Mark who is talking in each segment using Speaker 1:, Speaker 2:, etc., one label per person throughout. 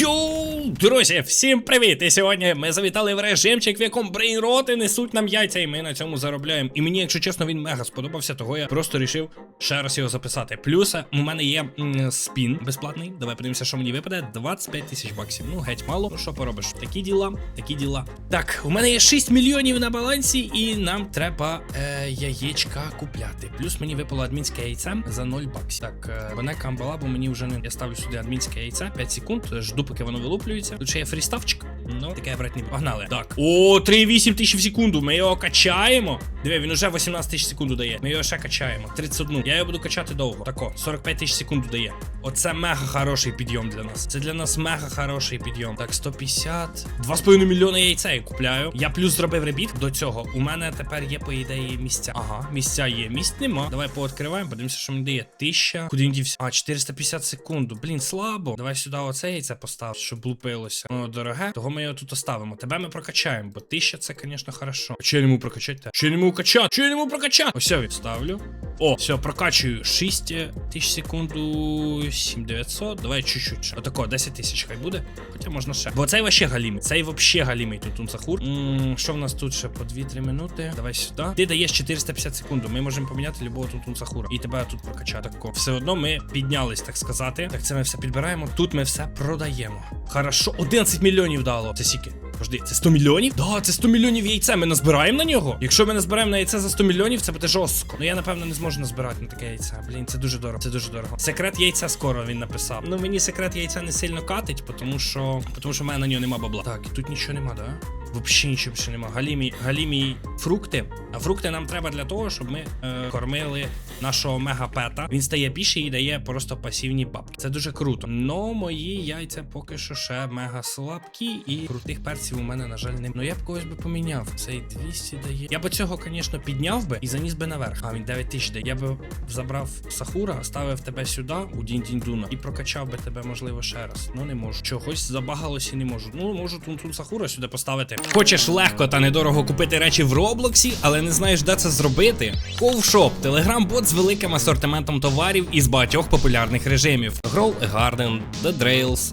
Speaker 1: 哟 друзі, всім привіт! І сьогодні ми завітали в режимчик, в якому брейнроти несуть нам яйця, і ми на цьому заробляємо. І мені, якщо чесно, він мега сподобався, того я просто рішив ще раз його записати. Плюс у мене є спін безплатний. Давай подивимося, що мені випаде. 25 тисяч баксів. Ну, геть мало. Ну що поробиш? Такі діла, такі діла. Так, у мене є 6 мільйонів на балансі, і нам треба е, яєчка купляти. Плюс мені випало адмінське яйце за 0 баксів. Так, е, мене камбала, бо мені вже не. Я ставлю сюди адмінське яйце. 5 секунд. Жду, поки воно вилуплюється. Тут ще є фріставчик. Ну, таке брать не погнали. Так. О, 3,8 тисяч в секунду. Ми його качаємо. Диви, він уже 18 тисяч в секунду дає. Ми його ще качаємо. 31. Я його буду качати довго. Тако, 45 тисяч в секунду дає. Оце мега хороший підйом для нас. Це для нас мега хороший підйом. Так, 150. 2,5 мільйони яйця я купляю. Я плюс зробив ребіт до цього. У мене тепер є, по ідеї, місця. Ага, місця є. Місць нема. Давай пооткриваємо, подивимося, що мені дає. 1000. Куди він дівся? А, 450 секунду. Блін, слабо. Давай сюди оце яйце постав, щоб лупилося. Ну, дороге, того ми його тут оставимо. Тебе ми прокачаємо, бо 1000 це, звісно, хорошо. А Чи я не можу прокачати? Чи я не можу качати? Чи я не можу прокачати? Ось я ставлю. О, все, прокачую 6 тисяч секунду, 7900. Давай чуть-чуть. Отако, 10 тисяч хай буде. Хоча можна ще. Бо цей вообще галімий. Цей вообще галімий тут унцахур. Що в нас тут ще по 2-3 минути? Давай сюди. Ти даєш 450 секунду. Ми можемо поміняти любого тут унцахура. І тебе тут прокачати. Тако. Все одно ми піднялись, так сказати. Так, це ми все підбираємо. Тут ми все продаємо. Хорошо, 11 мільйонів дало. Це сіки. Пожди, це 100 мільйонів? Да, це 100 мільйонів яйця. Ми назбираємо на нього. Якщо ми назбираємо на яйце за 100 мільйонів, це буде жорстко. Ну я напевно не зможу назбирати на таке яйце. Блін, це дуже дорого. Це дуже дорого. Секрет яйця скоро він написав. Ну мені секрет яйця не сильно катить, тому що. Тому що в мене на нього нема бабла. Так, і тут нічого нема, да? Взагалі нічого більше нема. Галімі, галімі фрукти. А фрукти нам треба для того, щоб ми е, кормили нашого мегапета. Він стає більше і дає просто пасивні бабки. Це дуже круто. Но мої яйця поки що ще мега слабкі, і крутих перців у мене, на жаль, немає. Ну я б когось би поміняв. Цей 200 дає. Я б цього, звісно, підняв би і заніс би наверх. А він 9 тисяч дає. Я би забрав Сахура, ставив тебе сюди, у Дінь-Дінь-Дуна, і прокачав би тебе, можливо, ще раз. Ну не можу. Чогось забагалось і не можу. Ну, можу тун-тун Сахура сюди поставити. Хочеш легко та недорого купити речі в Роблоксі, але не знаєш, де це зробити? Ковшоп телеграм-бот з великим асортиментом товарів із багатьох популярних режимів: Grow a Garden, The Drails,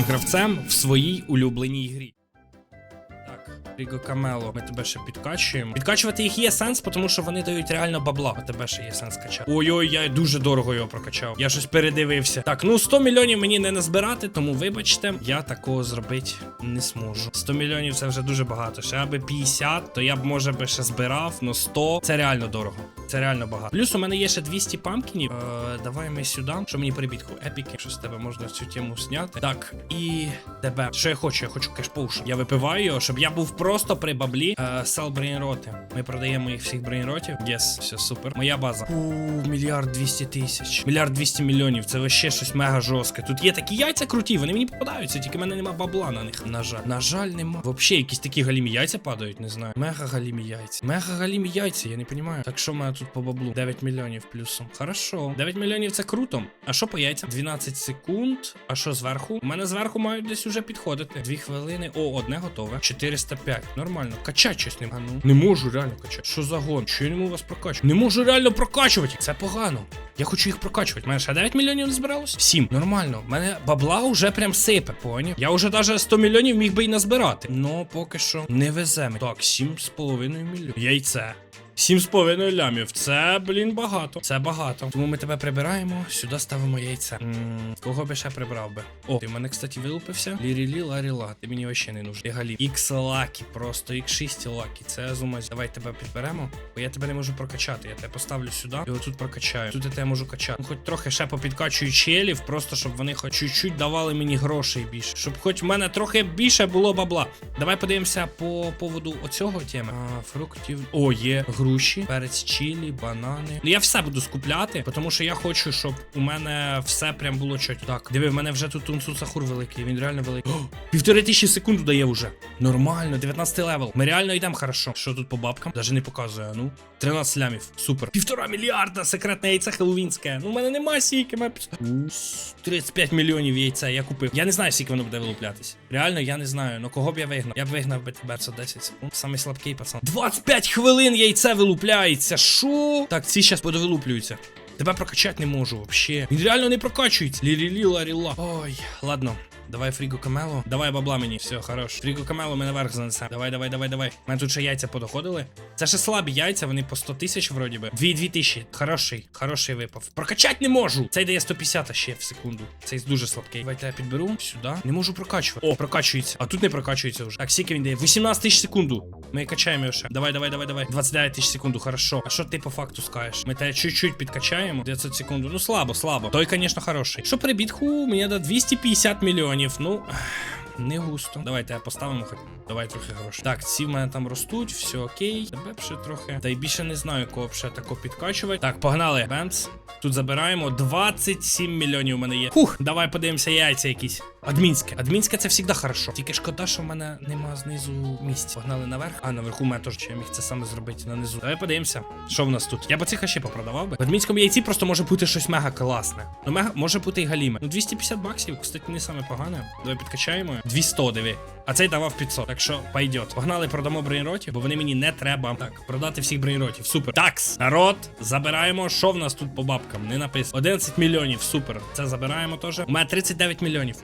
Speaker 1: гравцем в своїй улюбленій грі. Ріго Камело, ми тебе ще підкачуємо. Підкачувати їх є сенс, тому що вони дають реально бабла. А тебе ще є сенс качати. Ой-ой, я дуже дорого його прокачав. Я щось передивився. Так, ну 100 мільйонів мені не назбирати, тому вибачте, я такого зробити не зможу. 100 мільйонів це вже дуже багато. Ще аби 50, то я б може би ще збирав, но 100 це реально дорого. Це реально багато. Плюс у мене є ще 200 памкінів. Е, давай ми сюди. Що мені прибітку? Епіки, що з тебе можна цю тему зняти. Так, і тебе. Що я хочу? Я хочу кешпуш. Я випиваю його, щоб я був просто при баблі. Е, сел брейнроти. Ми продаємо їх всіх брейнротів. Єс, все супер. Моя база. У мільярд 200 тисяч. Мільярд 200 мільйонів. Це вообще щось мега жорстке. Тут є такі яйця круті, вони мені попадаються, тільки в мене нема бабла на них. На жаль. На жаль, нема. Вообще, якісь такі галімі яйця падають, не знаю. Мега галімі яйця. Мега галімі яйця, я не розумію. Так що в мене тут по баблу? 9 мільйонів плюсом. Хорошо. 9 мільйонів це круто. А що по яйцям? 12 секунд. А що зверху? У мене зверху мають десь уже підходити. Дві хвилини. О, одне готове. 405. Нормально. Качать щось не. А ну. Не можу реально качати. Що за гон? Що я не можу вас прокачувати? Не можу реально прокачувати. Це погано. Я хочу їх прокачувати. У мене ще 9 мільйонів не збиралось? 7. Нормально. У мене бабла вже прям сипе, поняв? Я вже навіть 100 мільйонів міг би і назбирати. Ну, поки що не веземо. Так, 7,5 мільйонів. Яйце. Сім з половиною лямів. Це, блін, багато. Це багато. Тому ми тебе прибираємо, сюди ставимо яйце. м кого би ще прибрав би? О, ти в мене, кстати, вилупився. Лірілі, ларіла. Ти мені вообще не нужен. Галі. Ікс лакі, просто X6 лакі. Це зумазь. Давай тебе підберемо. Бо я тебе не можу прокачати. Я тебе поставлю сюди. І отут прокачаю. Тут я тебе можу качати. Ну, хоч трохи ще попідкачую челів, просто щоб вони хоч чуть-чуть давали мені грошей більше. Щоб хоч в мене трохи більше було бабла. Давай подивимося по поводу оцього теми. Фруктів. О, є гру груші, перець чілі, банани. Ну я все буду скупляти, тому що я хочу, щоб у мене все прям було чотко. Так, диви, в мене вже тут тунцу сахур великий, він реально великий. О, півтори тисячі секунду дає вже. Нормально, 19 левел. Ми реально йдемо хорошо. Що тут по бабкам? Даже не показує, ну. 13 лямів. Супер. Півтора мільярда секретне яйце хеллоуінське. Ну, у мене нема сіки, пі- 35 мільйонів яйця я купив. Я не знаю, скільки воно буде вилуплятись. Реально, я не знаю. Ну кого б я вигнав? Я б вигнав би тебе за 10 секунд. Самий слабкий пацан. 25 хвилин яйце вилупляється. Шо? Так, ці зараз подовилуплюються. Тебе прокачати не можу вообще. Він реально не прокачується. Лі-лі-лі, ларіла. Ой, ладно. Давай фрігу камело. Давай бабла мені. Все, хорош. Фрігу камело ми наверх занесемо. Давай, давай, давай, давай. У мене тут ще яйця подоходили. Це ще слабі яйця, вони по 100 тисяч вроді би. Дві дві тисячі. Хороший, хороший випав. Прокачати не можу. Цей дає 150 а ще в секунду. Цей дуже слабкий. Давайте я підберу сюди. Не можу прокачувати. О, прокачується. А тут не прокачується вже. Так, скільки він дає? 18 тисяч секунду. Ми качаємо його ще. Давай, давай, давай, давай. 29 тисяч секунду, хорошо. А що ти по факту скажеш? Ми тебе чуть-чуть підкачаємо. 900 секунд. Ну слабо, слабо. Той, звісно, хороший. Що при бітху? Мені до 250 мільйонів. Ну. Не густо. Давайте поставимо хоч. Давай трохи грошей. Так, ці в мене там ростуть, все окей. Тебе ще трохи. Та й більше не знаю, кого ще тако підкачувати. Так, погнали. Бемц. Тут забираємо 27 мільйонів у мене є. Хух, давай подивимося яйця якісь. Адмінське. Адмінське це завжди хорошо. Тільки шкода, що в мене нема знизу місця. Погнали наверх. А, наверху мене теж я міг це саме зробити на низу. Давай подивимося, що в нас тут. Я б цих ще попродавав би. В адмінському яйці просто може бути щось мега класне. Ну, мега може бути і галіме. Ну, 250 баксів, кстати, не саме погане. Давай підкачаємо. 200, диви. А цей давав 500. Так що пойдет. Погнали, продамо брейнротів, бо вони мені не треба. Так, продати всіх брейнротів. Супер. Такс, народ, забираємо. Що в нас тут по бабкам? Не написано. 11 мільйонів. Супер. Це забираємо теж. У мене 39 мільйонів.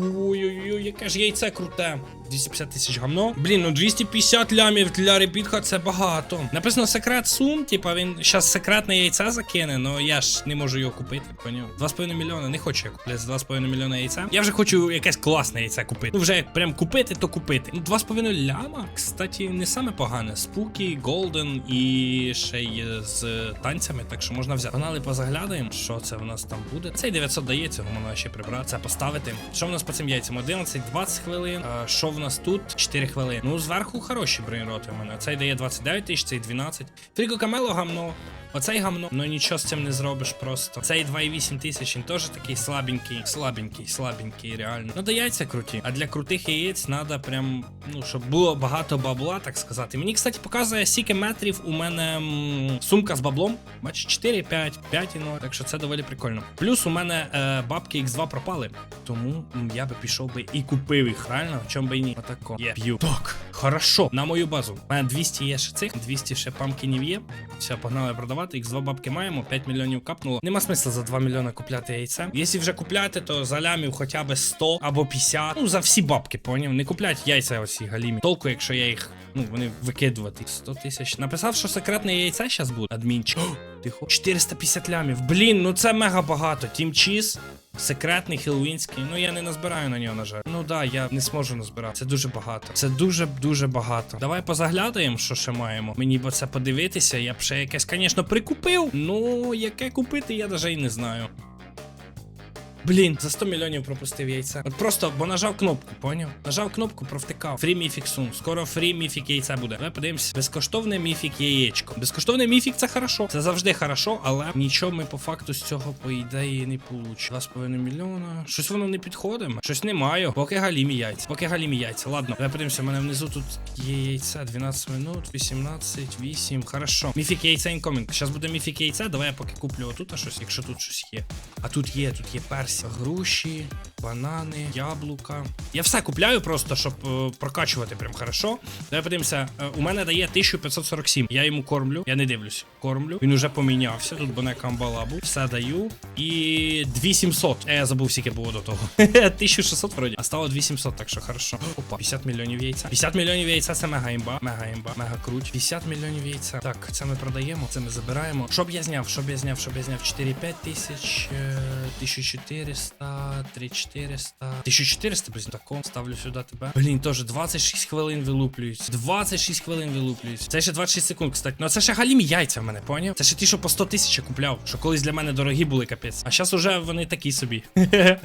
Speaker 1: Ой-ой-ой, яке ж яйце круте. 250 тисяч гамно. Блін, ну 250 лямів для репітха це багато. Написано секрет сум, типа він зараз секретне яйце закине, але я ж не можу його купити. Поняв? 2,5 мільйона, не хочу я купляти за 2,5 мільйона яйця. Я вже хочу якесь класне яйце купити. Ну вже прям купити, то купити. Ну 2,5 ляма, кстати, не саме погане. Спукі, Голден і ще й з танцями, так що можна взяти. Погнали позаглядаємо, що це в нас там буде. Цей 900 дає, цього можна ще прибрати. Це поставити. Що в нас по цим яйцям? 11, 20 хвилин. А, що в нас тут? 4 хвилини. Ну, зверху хороші брейнроти у мене. Цей дає 29 тисяч, цей 12. Фріго Камело гамно. Оцей гамно, ну нічого з цим не зробиш просто. Цей 2,8 тисяч, він теж такий слабенький, слабенький, слабенький, реально. Ну, да яйця круті. А для крутих яєць треба прям, ну, щоб було багато бабла, так сказати. Мені, кстати, показує, скільки метрів у мене м, сумка з баблом. Бачиш, 4, 5, 5 і 0. Так що це доволі прикольно. Плюс у мене е, бабки X2 пропали. Тому я би пішов би і купив їх, реально, в чому би і ні. Отако. Є. П'ю. Так, хорошо. На мою базу. У мене 200 є ще цих, 200 ще памкінів є. Все, погнали продавати. X2 бабки маємо, 5 мільйонів капнуло. Нема смисла за 2 мільйони купляти яйце. Якщо вже купляти, то за лямів хоча б 100 або 50. Ну, за всі бабки, поняв? Не куплять яйця оці галімі. Толку, якщо я їх, ну, вони викидувати. 100 тисяч. Написав, що секретне яйце зараз буде. Адмінчик. Тихо. 450 лямів. Блін, ну це мега багато. Тім Чіз. Секретний хеллоуінський. Ну я не назбираю на нього, на жаль. Ну да, я не зможу назбирати. Це дуже багато. Це дуже дуже багато. Давай позаглядаємо, що ще маємо. Мені бо це подивитися. Я б ще якесь, звісно, прикупив. Ну, яке купити, я навіть і не знаю. Блін, за 100 мільйонів пропустив яйця. От просто, бо нажав кнопку, поняв? Нажав кнопку, провтикав. Фрі міфік сум. Скоро фрі міфік яйця буде. Давай подивимось. Безкоштовне міфік яєчко. Безкоштовний міфік це хорошо. Це завжди хорошо, але нічого ми по факту з цього, по ідеї, не получимо. 2,5 мільйона. Щось воно не підходить. Щось не маю. Поки галімі яйця. Поки галімі яйця. Ладно, давай подивимося. У мене внизу тут є яйця. 12 минут, 18, 8. Хорошо. Міфік яйця інкомінг. Зараз буде міфік яйця. Давай я поки куплю отут а щось, якщо тут щось є. А тут є, тут є персі, груші, банани, яблука. Я все купляю просто, щоб е, прокачувати прям хорошо. Давай подивимося. Е, у мене дає 1547. Я йому кормлю. Я не дивлюсь. Кормлю. Він уже помінявся. Тут боне камбалабу. Все даю. І 2700. Е, я забув, скільки було до того. 1600 вроді. А стало 2700, так що хорошо. Опа, 50 мільйонів яйця. 50 мільйонів яйця це мега імба. Мега імба. Мега круть. 50 мільйонів яйця. Так, це ми продаємо, це ми забираємо. Щоб я зняв, щоб я зняв, щоб я зняв 4-5 тисяч, е, 1004, 3400, 3400. 1400, блін, таком. Ставлю сюди тебе. Блін, теж 26 хвилин вилуплюють. 26 хвилин вилуплюють. Це ще 26 секунд, кстати. Ну це ще галімі яйця в мене, поняв? Це ще ті, що по 100 тисяч купляв, що колись для мене дорогі були, капець. А зараз уже вони такі собі.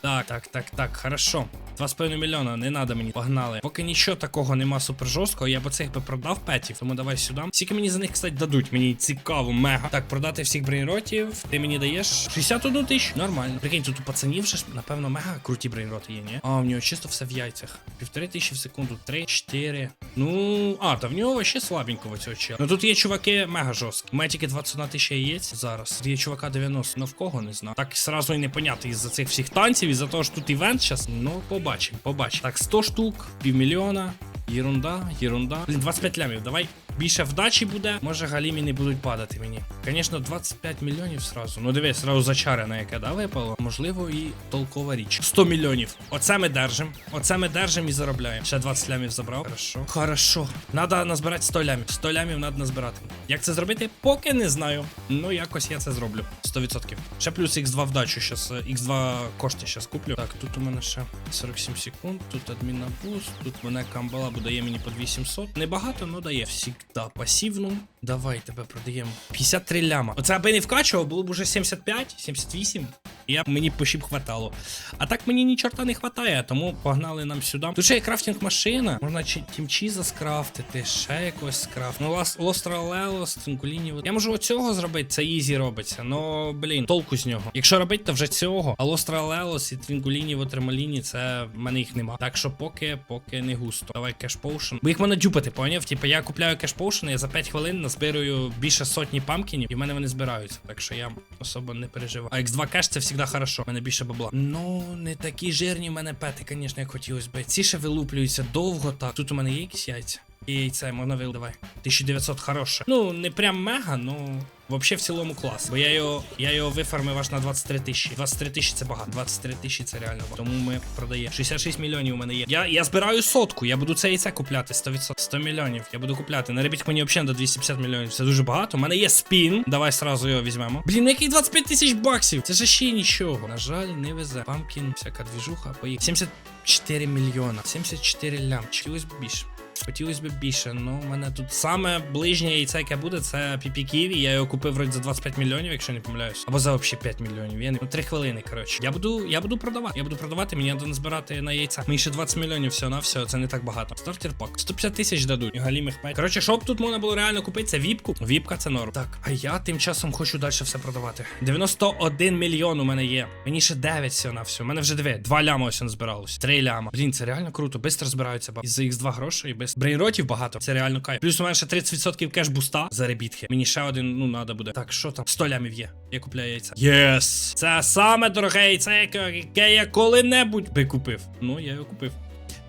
Speaker 1: так, так, так, так, хорошо. 2,5 мільйона, не надо мені. Погнали. Поки нічого такого нема супер жорсткого, я б цих би продав петів. Тому давай сюди. Скільки мені за них, кстати, дадуть? Мені цікаво, мега. Так, продати всіх брейнротів. Ти мені даєш 61 тисячу. Нормально. Прикинь, тут у вже напевно, мега круті брейнроти є, ні? А, в нього чисто все в яйцях. Півтори тисячі в секунду, три, чотири. Ну, а, та в нього ще слабенького цього чела. Ну тут є чуваки мега жорсткі. У тільки 21 тисяча яєць зараз. Є чувака 90. Ну в кого не знаю. Так сразу і не понятно із-за цих всіх танців, із-за того, що тут івент зараз. Ну, побачимо, побачимо. Так, 100 штук, півмільйона. Єрунда, єрунда. Блін, 25 лямів. Давай більше вдачі буде. Може галімі не будуть падати мені. Звісно, 25 мільйонів сразу. Ну дивись, сразу зачарене, яке да випало. Можливо, і толкова річ. 100 мільйонів. Оце ми держимо. Оце ми держимо і заробляємо. Ще 20 лямів забрав. Хорошо. Хорошо. Надо назбирати 100 лямів. 100 лямів треба назбирати. Як це зробити? Поки не знаю. Ну якось я це зроблю. 100%. Ще плюс X2 вдачу. Щас X2 кошти щас куплю. Так, тут у мене ще 47 секунд. Тут адмін на буст. Тут мене камбала буде мені по 2700. Небагато, але дає. Всігда пасівну. Давай тебе продаємо. 53 ляма. Оце аби не вкачував, було б уже 75, 78. Я мені пошіб хватало. А так мені ні чорта не хватає, тому погнали нам сюди. Тут ще є крафтинг машина. Можна тімчіза скрафтити, ще якось скрафтити. Ну, лас Лостра Лелос, Тинкуліні. Я можу оцього зробити, це ізі робиться. Ну, блін, толку з нього. Якщо робити, то вже цього. А Лостра Лелос і Твінкуліні в Отрималіні, це в мене їх нема. Так що поки, поки не густо. Давай кешпоушен. Бо їх можна дюпати, поняв? Типа я купляю кешпоушен, я за 5 хвилин назбирую більше сотні памкінів, і в мене вони збираються. Так що я особо не переживаю. А X2 кеш це завжди хорошо. У мене більше бабла. Ну, не такі жирні в мене пети, звісно, як хотілося би. Ці ще вилуплюються довго так. Тут у мене є якісь яйця. І яйце можна вил, давай. 1900 хороше. Ну, не прям мега, ну. Вообще в цілому клас. Бо я його я його вифармив аж на 23 тисячі. 23 тисячі це багато. 23 тисячі це реально багато. Тому ми продаємо. 66 мільйонів у мене є. Я я збираю сотку. Я буду це яйце купляти. 100%. 100 мільйонів. Я буду купляти. Наробіть мені взагалі до 250 мільйонів. Це дуже багато. У мене є спін. Давай сразу його візьмемо. Блін, який 25 тисяч баксів. Це ж ще нічого. На жаль, не везе. Памкін, всяка двіжуха. Поїхали. 74 мільйона. 74 лямчик. Хотілось б більше. Хотілося б більше, ну у мене тут саме ближнє яйце, яке буде, це Піпі Ківі. Я його купив вроді за 25 мільйонів, якщо не помиляюсь. Або за взагалі 5 мільйонів. Я не ну, 3 хвилини. Коротше. Я буду, я буду продавати. Я буду продавати, мені треба збирати на яйця. Мені ще 20 мільйонів всього на все, це не так багато. Стартер пак. 150 тисяч дадуть. Галімих 5. Коротше, щоб тут можна було реально купити, це віпку. Віпка це норм. Так, а я тим часом хочу далі все продавати. 91 мільйон у мене є. Мені ще 9 всього на все. У мене вже 2. 2 ляма ось назбиралось. 3 ляма. Блін, це реально круто. Бистро збираються. Із за X2 грошей, без брейнротів багато. Це реально кайф. Плюс у мене ще 30% кеш за ребітки. Мені ще один, ну, надо буде. Так, що там? 100 лямів є. Я купляю яйця. Єс! Це саме дороге яйце, яке я коли-небудь би купив. Ну, я його купив.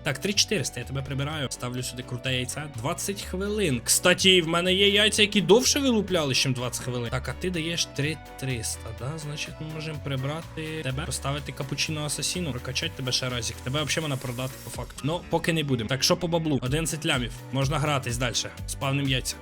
Speaker 1: Так, 3400, я тебе прибираю. Ставлю сюди круте яйце. 20 хвилин. Кстати, в мене є яйця, які довше вилупляли, ніж 20 хвилин. Так, а ти даєш 3300, да? Значить, ми можемо прибрати тебе, поставити капучино асасіну, прокачати тебе ще разик. Тебе взагалі можна продати по факту. Ну, поки не будемо. Так, що по баблу? 11 лямів. Можна гратись далі. Спавним яйця.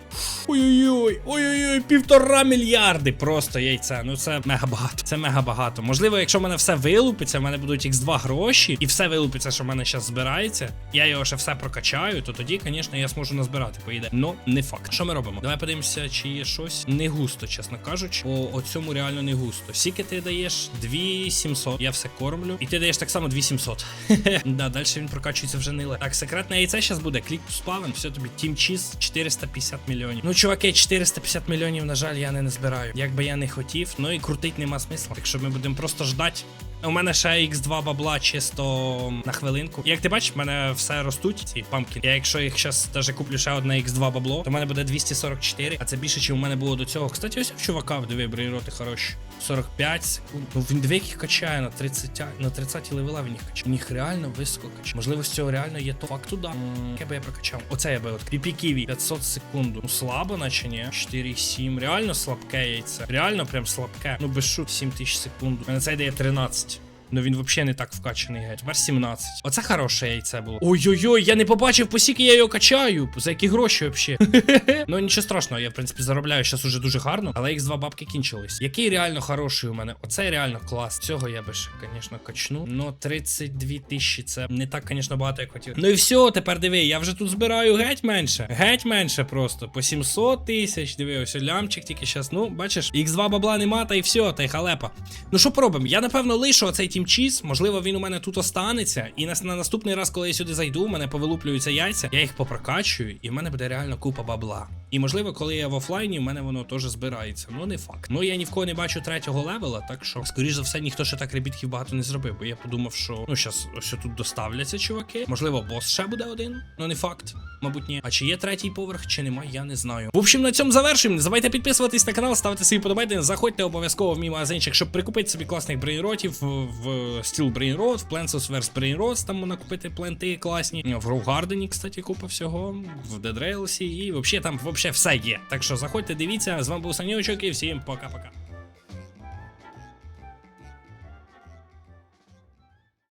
Speaker 1: Ой-ой-ой, ой-ой-ой, півтора мільярди просто яйця. Ну це мега багато. Це мега багато. Можливо, якщо в мене все вилупиться, в мене будуть X2 гроші, і все вилупиться, що в мене зараз збирається. Я його ще все прокачаю, то тоді, звісно, я зможу назбирати, поїде. Ну, не факт. Що ми робимо? Давай подивимося, чи є щось не густо, чесно кажучи. По цьому реально не густо. Скільки ти даєш 2700. Я все кормлю. І ти даєш так само 2700. Да, далі він прокачується вже не Так, секретне яйце зараз буде. Клік спавен, все тобі. Team Cheese 450 мільйонів. Ну, чуваки, 450 мільйонів, на жаль, я не назбираю. Як би я не хотів, ну і крутить нема смисла. Так що ми будемо просто ждати. У мене ще X2 бабла чисто на хвилинку. Як ти бачиш, в мене все ростуть, ці памки. Я якщо їх зараз даже куплю ще одне X2 бабло, то в мене буде 244, а це більше, ніж у мене було до цього. Кстати, ось в чувака, диви, брейроти хороші. 45 секунд. Ну він диви, їх качає на 30 на 30 левела він їх качає. У них реально високо качає. Можливо, з цього реально є то факту, да. Яке би я прокачав. Оце я би от. Ківі 500 секунд. Ну слабо, наче ні. 4,7. Реально слабке яйце. Реально прям слабке. Ну без шут 7000 секунд. У мене це йде 13. Ну він взагалі не так вкачаний геть. Тепер 17. Оце хороше яйце було. Ой-ой-ой, я не побачив, по скільки я його качаю. За які гроші взагалі. ну нічого страшного, я в принципі заробляю зараз уже дуже гарно, але їх з два бабки кінчились. Який реально хороший у мене? Оцей реально клас. Цього я би ще, звісно, качну. Ну, 32 тисячі це не так, звісно, багато, як хотів. Ну і все, тепер диви, я вже тут збираю геть менше. Геть менше просто. По 700 тисяч. Диви, ось лямчик тільки зараз. Ну, бачиш, X2 бабла нема, та й все, та й халепа. Ну що поробимо? Я напевно лишу оцей тімчіз. Можливо, він у мене тут останеться. І на, на наступний раз, коли я сюди зайду, у мене повилуплюються яйця, я їх попрокачую, і в мене буде реально купа бабла. І можливо, коли я в офлайні, в мене воно теж збирається. Ну не факт. Ну я ні в кого не бачу третього левела, так що, скоріш за все, ніхто ще так ребітків багато не зробив. Бо я подумав, що ну щас ось тут доставляться чуваки. Можливо, бос ще буде один, ну не факт. Мабуть, ні. А чи є третій поверх, чи немає, я не знаю. В общем, на цьому завершуємо. Не забувайте підписуватись на канал, ставити свої подобайки. Заходьте обов'язково в мій магазинчик, щоб прикупити собі класних брейнротів в Steel Brainrot, в Plants vs Brainrots, там можна купити пленти класні. В Grow Garden, кстати, купа всього. В Rails і взагалі там взагалі все є. Так що заходьте, дивіться. З вами був Санючок і всім пока-пока.